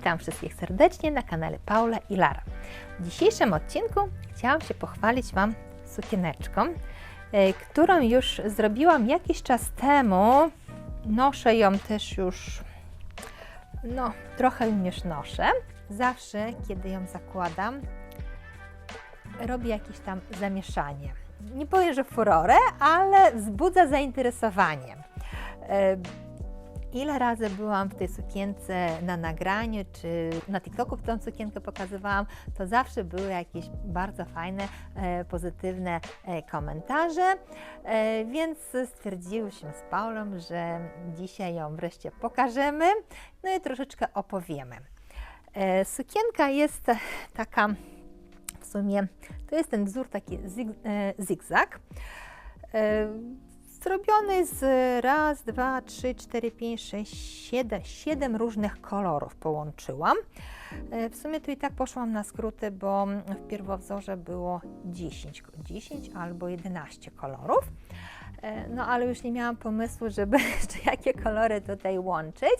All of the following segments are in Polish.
Witam wszystkich serdecznie na kanale Paula i Lara. W dzisiejszym odcinku chciałam się pochwalić Wam sukieneczką, e, którą już zrobiłam jakiś czas temu. Noszę ją też już, no trochę już noszę. Zawsze, kiedy ją zakładam, robi jakieś tam zamieszanie. Nie powiem, że furorę, ale wzbudza zainteresowanie. Ile razy byłam w tej sukience na nagraniu, czy na TikToku tą sukienkę pokazywałam, to zawsze były jakieś bardzo fajne, e, pozytywne e, komentarze, e, więc stwierdziłyśmy z Paulą, że dzisiaj ją wreszcie pokażemy, no i troszeczkę opowiemy. Sukienka jest taka w sumie, to jest ten wzór taki zig, zigzag. Zrobiony z raz, dwa, trzy, cztery, pięć, sześć, siedem, siedem różnych kolorów połączyłam. E, W sumie tu i tak poszłam na skróty, bo w pierwowzorze było 10, 10 albo 11 kolorów. E, No ale już nie miałam pomysłu, żeby jeszcze jakie kolory tutaj łączyć,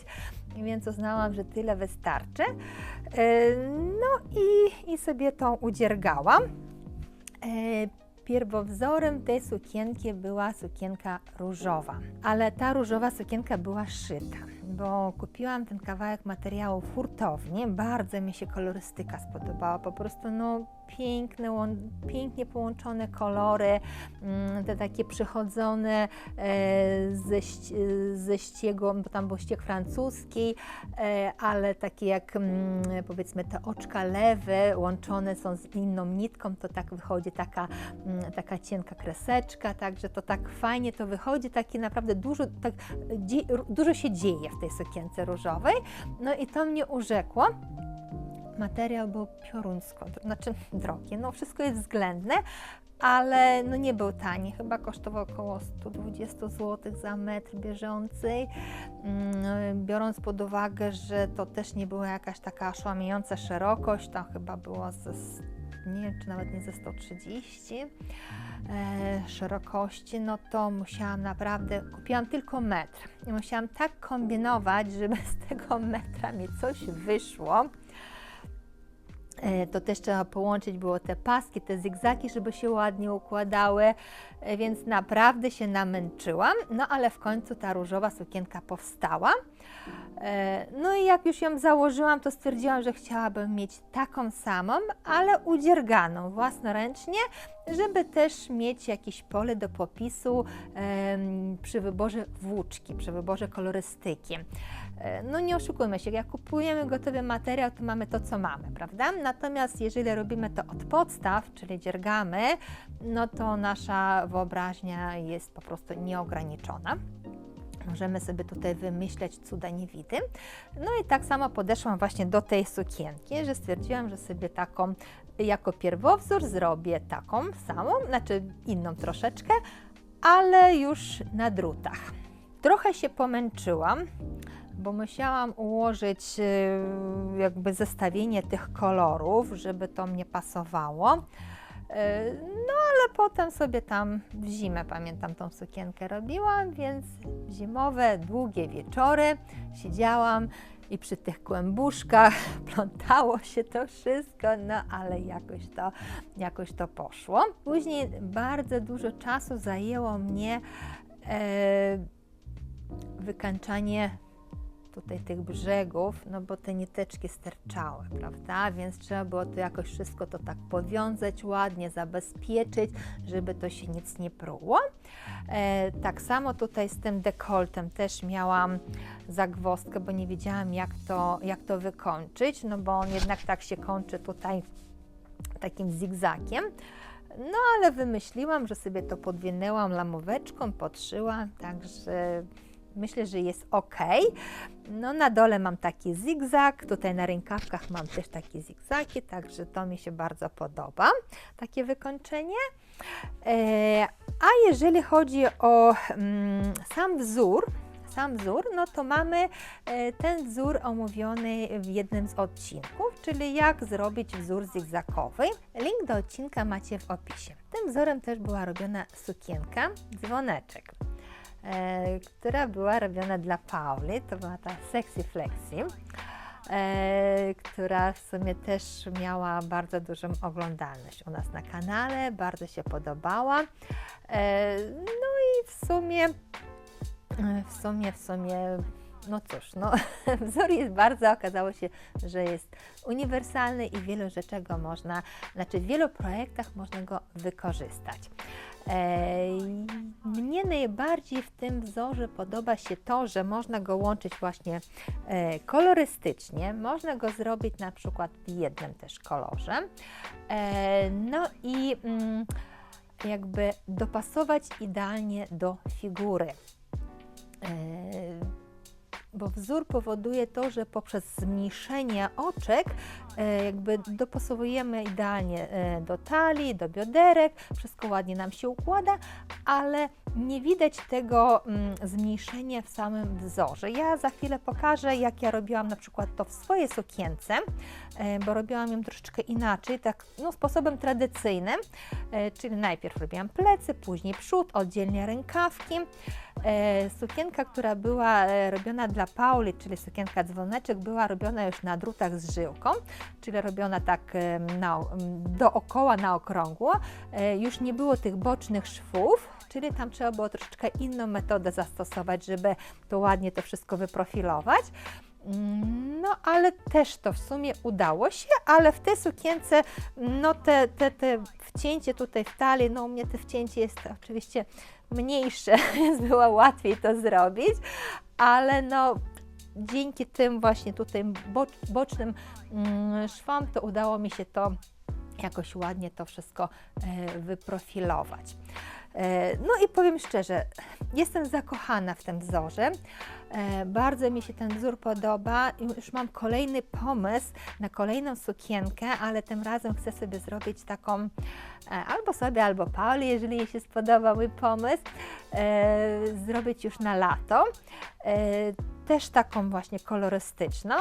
więc uznałam, że tyle wystarczy. E, No i, i sobie to udziergałam. Pierwowzorem tej sukienki była sukienka różowa, ale ta różowa sukienka była szyta, bo kupiłam ten kawałek materiału w hurtowni. Bardzo mi się kolorystyka spodobała, po prostu no piękne, pięknie połączone kolory, mm, te takie przychodzone e, ze, ze bo tam był ścieg francuski, e, ale takie jak mm, powiedzmy te oczka lewe łączone są z inną nitką, to tak wychodzi taka, mm, taka cienka kreseczka, także to tak fajnie to wychodzi, takie naprawdę dużo, tak, dużo się dzieje w tej sukience różowej, no i to mnie urzekło. Materiał był pioruńsko, znaczy drogi, no wszystko jest względne, ale no nie był tani, chyba kosztował około 120 zł za metr bieżący. Mm, Biorąc pod uwagę, że to też nie była jakaś taka oszałamiająca szerokość, tam chyba było ze, nie czy nawet nie ze 130 e, szerokości, no to musiałam naprawdę, kupiłam tylko metr i musiałam tak kombinować, żeby z tego metra mi coś wyszło. E, To też trzeba połączyć było te paski, te zigzagi, żeby się ładnie układały, e, więc naprawdę się namęczyłam. No ale w końcu ta różowa sukienka powstała. E, No i jak już ją założyłam, to stwierdziłam, że chciałabym mieć taką samą, ale udzierganą własnoręcznie, żeby też mieć jakieś pole do popisu przy wyborze włóczki, przy wyborze kolorystyki. E, No nie oszukujmy się, jak kupujemy gotowy materiał, to mamy to, co mamy, prawda? Natomiast jeżeli robimy to od podstaw, czyli dziergamy, no to nasza wyobraźnia jest po prostu nieograniczona. Możemy sobie tutaj wymyślać cuda niewidy. No i tak samo podeszłam właśnie do tej sukienki, że stwierdziłam, że sobie taką jako pierwowzór zrobię taką samą, znaczy inną troszeczkę, ale już na drutach. Trochę się pomęczyłam, bo musiałam ułożyć y, jakby zestawienie tych kolorów, żeby to mnie pasowało. Y, No ale potem sobie tam w zimę, pamiętam, tą sukienkę robiłam, więc zimowe, długie wieczory siedziałam i przy tych kłębuszkach plątało się to wszystko, no ale jakoś to, jakoś to poszło. Później bardzo dużo czasu zajęło mnie e, wykańczanie tutaj tych brzegów, no bo te niteczki sterczały, prawda? Więc trzeba było to jakoś wszystko to tak powiązać ładnie, zabezpieczyć, żeby to się nic nie pruło. E, tak samo tutaj z tym dekoltem też miałam zagwozdkę, bo nie wiedziałam jak to, jak to wykończyć, no bo on jednak tak się kończy tutaj takim zigzakiem. No ale wymyśliłam, że sobie to podwinęłam lamoweczką, podszyłam, także myślę, że jest ok. No na dole mam taki zigzag, tutaj na rękawkach mam też takie zigzagi, także to mi się bardzo podoba, takie wykończenie. E, a jeżeli chodzi o mm, sam wzór, sam wzór, no to mamy e, ten wzór omówiony w jednym z odcinków, czyli jak zrobić wzór zigzagowy. Link do odcinka macie w opisie. Tym wzorem też była robiona sukienka, dzwoneczek, e, która była robiona dla Pauli, to była ta sexy flexi. e, która w sumie też miała bardzo dużą oglądalność u nas na kanale, bardzo się podobała. E, no i w sumie, w sumie, w sumie no cóż, no, wzór jest bardzo, okazało się, że jest uniwersalny i wielu rzeczy go można, znaczy w wielu projektach można go wykorzystać. Mnie najbardziej w tym wzorze podoba się to, że można go łączyć właśnie e, kolorystycznie. Można go zrobić na przykład w jednym też kolorze. E, No i mm, jakby dopasować idealnie do figury. Bo wzór powoduje to, że poprzez zmniejszenie oczek e, jakby dopasowujemy idealnie e, do talii, do bioderek, wszystko ładnie nam się układa, ale nie widać tego mm, zmniejszenia w samym wzorze. Ja za chwilę pokażę, jak ja robiłam na przykład to w swojej sukience, e, bo robiłam ją troszeczkę inaczej, tak no, sposobem tradycyjnym, czyli najpierw robiłam plecy, później przód, oddzielnie rękawki. Sukienka, która była robiona dla Pauli, czyli sukienka dzwoneczek, była robiona już na drutach z żyłką, czyli robiona tak na, dookoła, na okrągło. Już nie było tych bocznych szwów, czyli tam trzeba było troszeczkę inną metodę zastosować, żeby to ładnie to wszystko wyprofilować. No, ale też to w sumie udało się, ale w tej sukience, no te, te, te wcięcie tutaj w talii, no u mnie te wcięcie jest oczywiście mniejsze, więc było łatwiej to zrobić, ale no dzięki tym właśnie tutaj bocznym mm, szwom to udało mi się to jakoś ładnie to wszystko e, wyprofilować. E, no i powiem szczerze, jestem zakochana w tym wzorze. E, bardzo mi się ten wzór podoba. Już mam kolejny pomysł na kolejną sukienkę, ale tym razem chcę sobie zrobić taką albo sobie, albo Pauli, jeżeli jej się spodoba mój pomysł, zrobić już na lato też taką właśnie kolorystyczną,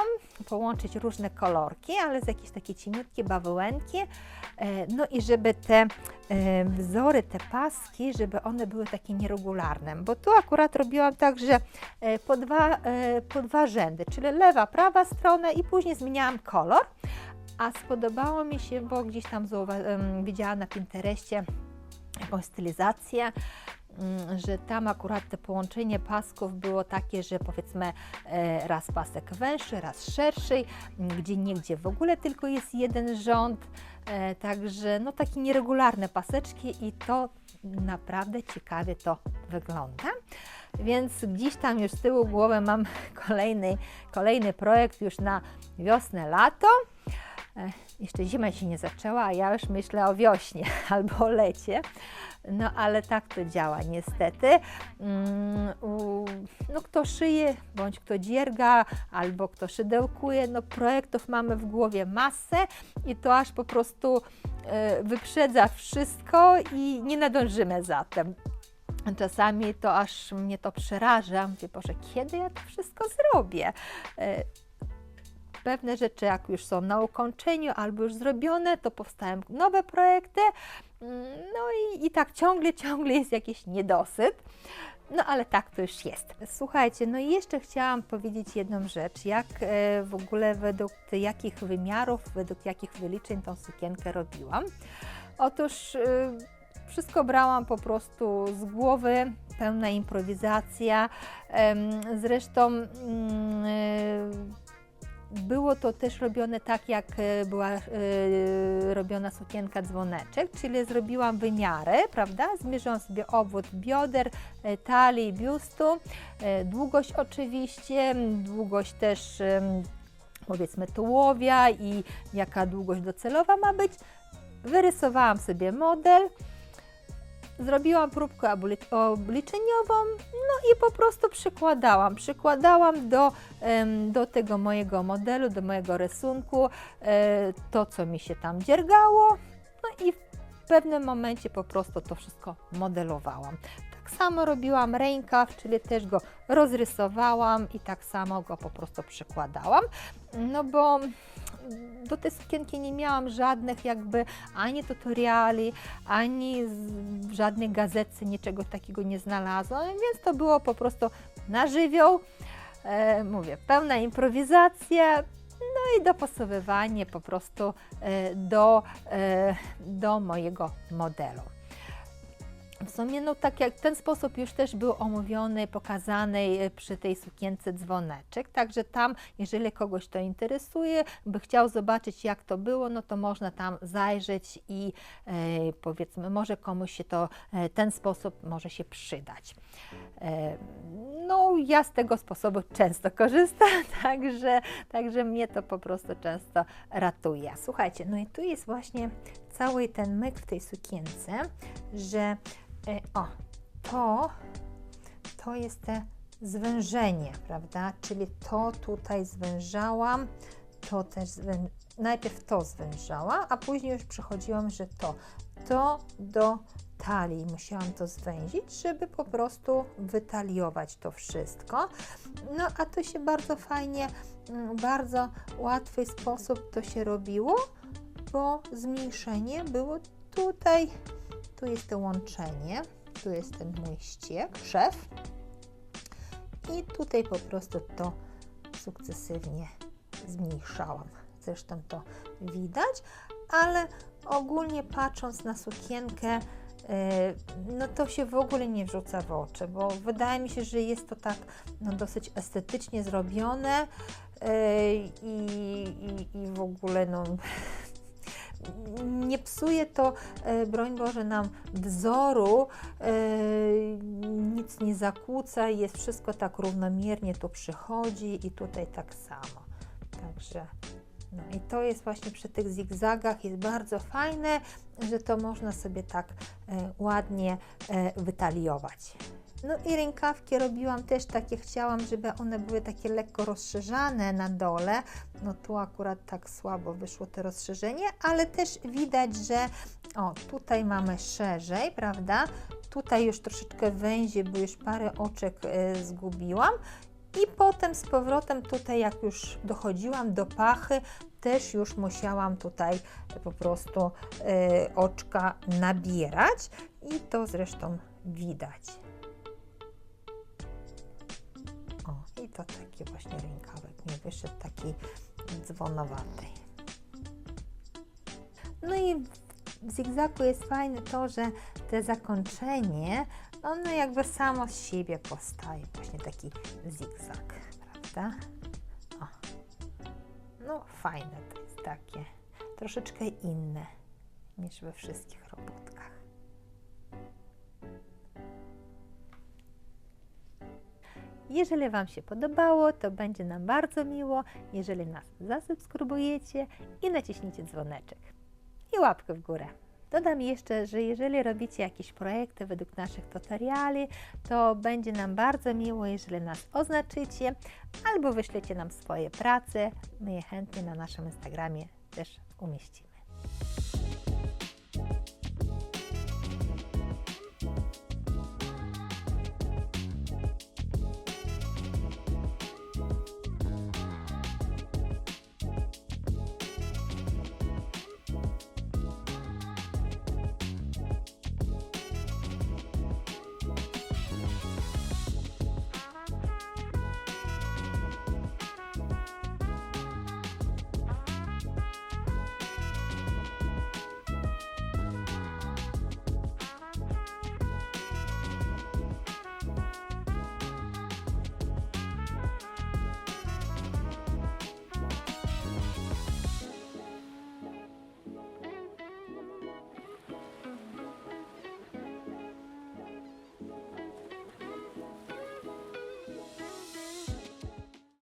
połączyć różne kolorki, ale z jakieś takie cieniutkie bawełenki, e, no i żeby te e, wzory, te paski, żeby one były takie nieregularne, bo tu akurat robiłam tak, że e, po dwa, po dwa rzędy, czyli lewa, prawa strona i później zmieniałam kolor, a spodobało mi się, bo gdzieś tam widziałam na Pinterestie jakąś stylizację, że tam akurat te połączenie pasków było takie, że powiedzmy e, raz pasek węższy, raz szerszy, gdzie niegdzie w ogóle tylko jest jeden rząd, e, także no takie nieregularne paseczki i to naprawdę ciekawie to wygląda. Więc gdzieś tam już z tyłu głowy mam kolejny, kolejny projekt już na wiosnę, lato. E, jeszcze zima się nie zaczęła, a ja już myślę o wiośnie albo o lecie. No ale tak to działa niestety. Mm, no kto szyje, bądź kto dzierga, albo kto szydełkuje, no projektów mamy w głowie masę i to aż po prostu e, wyprzedza wszystko i nie nadążymy za tym. Czasami to aż mnie to przeraża. Mówię, Boże, kiedy ja to wszystko zrobię? Pewne rzeczy, jak już są na ukończeniu albo już zrobione, to powstają nowe projekty. Mm, no i, i tak ciągle, ciągle jest jakiś niedosyt. No ale tak to już jest. Słuchajcie, no i jeszcze chciałam powiedzieć jedną rzecz. Jak e, w ogóle według jakich wymiarów, według jakich wyliczeń tą sukienkę robiłam? Otóż e, wszystko brałam po prostu z głowy, pełna improwizacja. Zresztą mm, e, było to też robione tak, jak e, była y, robiona sukienka dzwoneczek, czyli zrobiłam wymiary, prawda? Zmierzyłam sobie obwód bioder, e, talii, biustu, długość oczywiście, długość też powiedzmy tułowia i jaka długość docelowa ma być. Wyrysowałam sobie model, zrobiłam próbkę obliczeniową, no i po prostu przykładałam. Przykładałam do, do tego mojego modelu, do mojego rysunku e, to, co mi się tam dziergało, no i w pewnym momencie po prostu to wszystko modelowałam. Tak samo robiłam rękaw, czyli też go rozrysowałam i tak samo go po prostu przykładałam, no bo do tej sukienki nie miałam żadnych jakby ani tutoriali, ani w żadnej gazetce niczego takiego nie znalazłam, więc to było po prostu na żywioł. E, mówię, pełna improwizacja, No i dopasowywanie po prostu e, do, e, do mojego modelu. W sumie, no tak jak ten sposób już też był omówiony, pokazany e, przy tej sukience dzwoneczek, także tam, jeżeli kogoś to interesuje, by chciał zobaczyć jak to było, no to można tam zajrzeć i e, powiedzmy, może komuś się to, e, ten sposób może się przydać. E, no ja z tego sposobu często korzystam, także, także mnie to po prostu często ratuje. Słuchajcie, no i tu jest właśnie cały ten myk w tej sukience, że o, to, to jest te zwężenie, prawda? Czyli to tutaj zwężałam, to też zwę... najpierw to zwężała, a później już przechodziłam, że to, to do talii musiałam to zwęzić, żeby po prostu wytaliować to wszystko. No a to się bardzo fajnie, mm, bardzo łatwy sposób to się robiło, bo zmniejszenie było tutaj, tu jest to łączenie, tu jest ten mój ściek, szef. I tutaj po prostu to sukcesywnie zmniejszałam. Zresztą to widać, ale ogólnie patrząc na sukienkę, no to się w ogóle nie wrzuca w oczy, bo wydaje mi się, że jest to tak no, dosyć estetycznie zrobione i, i, i w ogóle no, nie psuje to, broń Boże, nam wzoru, nic nie zakłóca, jest wszystko tak równomiernie tu przychodzi i tutaj tak samo. Także no i to jest właśnie przy tych zigzagach jest bardzo fajne, że to można sobie tak e, ładnie e, wytaliować. No i rękawki robiłam też takie, chciałam, żeby one były takie lekko rozszerzane na dole. No tu akurat tak słabo wyszło to rozszerzenie, ale też widać, że o, tutaj mamy szerzej, prawda? Tutaj już troszeczkę węzie, bo już parę oczek y, zgubiłam. I potem z powrotem tutaj, jak już dochodziłam do pachy, też już musiałam tutaj po prostu y, oczka nabierać i to zresztą widać. O, i to taki właśnie rękawek mi wyszedł, taki dzwonowaty. No i w zigzagu jest fajne to, że te zakończenie, ono jakby samo z siebie powstaje, właśnie taki zigzag, prawda? O. No fajne to jest takie, troszeczkę inne niż we wszystkich robótkach. Jeżeli Wam się podobało, to będzie nam bardzo miło, jeżeli nas zasubskrybujecie i naciśnijcie dzwoneczek i łapkę w górę. Dodam jeszcze, że jeżeli robicie jakieś projekty według naszych tutoriali, to będzie nam bardzo miło, jeżeli nas oznaczycie albo wyślecie nam swoje prace. My je chętnie na naszym Instagramie też umieścimy.